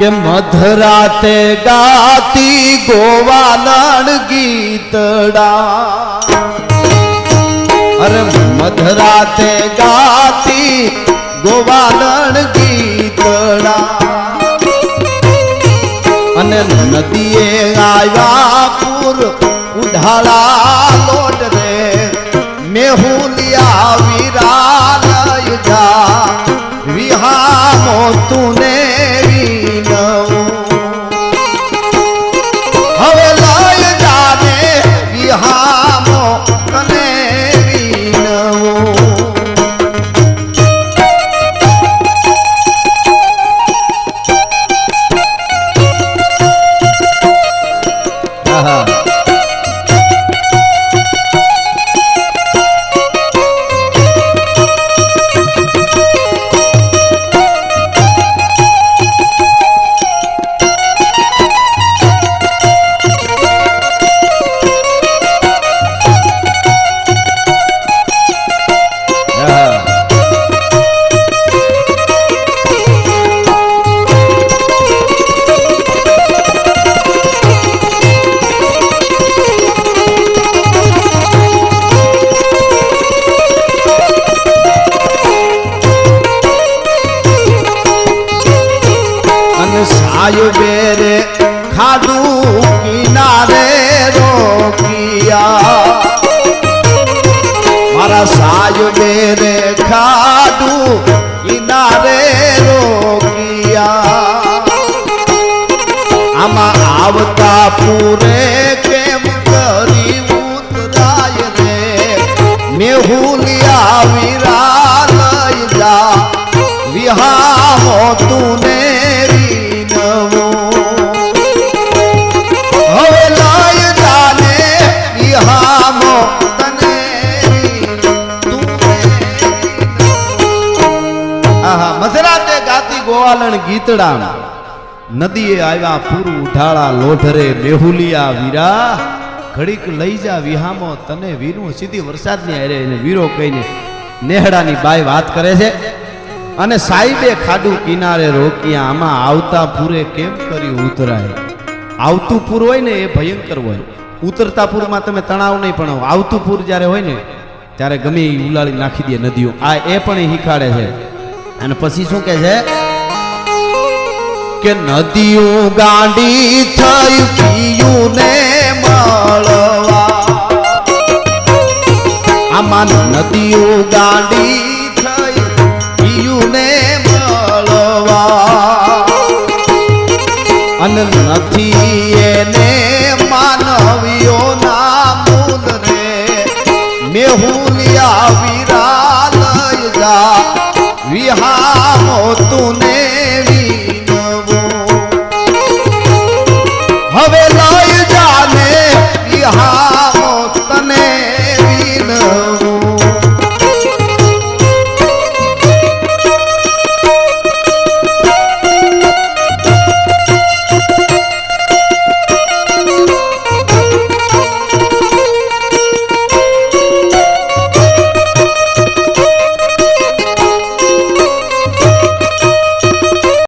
કે મધરાતે ગાતી ગોવાલણ ગીતડા. અરે મધરાતે ગાતી ગોવાલણ ગીતડા. અને નદીએ આવ્યા પૂર ઉઢાળા લોટ રે. મેહુલિયા તુને વિનવું. હવે લય જાને વિહામો તને વિનવું. બેરે ખાધું કિનારે રોકિયા મારા સાયો બેરે ખાધું કિનારે રોકિયા આમાં આવતા પૂરે કેમ કરી ઉતરાય રે મેહુલિયા વિરાલય જા વિહામો તુને વિનવો ગાતી ગોવાલણ ગીતડા નદીએ આવ્યા પૂરું ઉઢાળા લોઢરે મેહુલિયા વીરા. ઘડીક લઈ જા વિહામો, તને વીરું, સીધી વરસાદની હારે એને વીરો કહીને નેહડાની બાઈ વાત કરે છે. અને સાહેબે ખાડું કિનારે રોક્યા, આમાં આવતા પૂરે કેમ કરી ઉતરાય? આવતું પૂર હોય ને એ ભયંકર હોય. ઉતરતા પૂરમાં તમે તણાવ નહીં, પણ આવતું પૂર જ્યારે હોય ને, ત્યારે ગમે એ ઉલાળી નાખી દે નદીઓ. આ એ પણ હિખાડે છે. અને પછી શું કહે છે? કે નદીઓ ગાંડી થઈ પીયું ને મળવા. આમાં નદીઓ ગાંડી થઈ પીયું ને મળવા. અને નથી એને માનવીઓ ના મૂલ રે મેહુલિયા જા વિહામો તુને વિનવો. હવે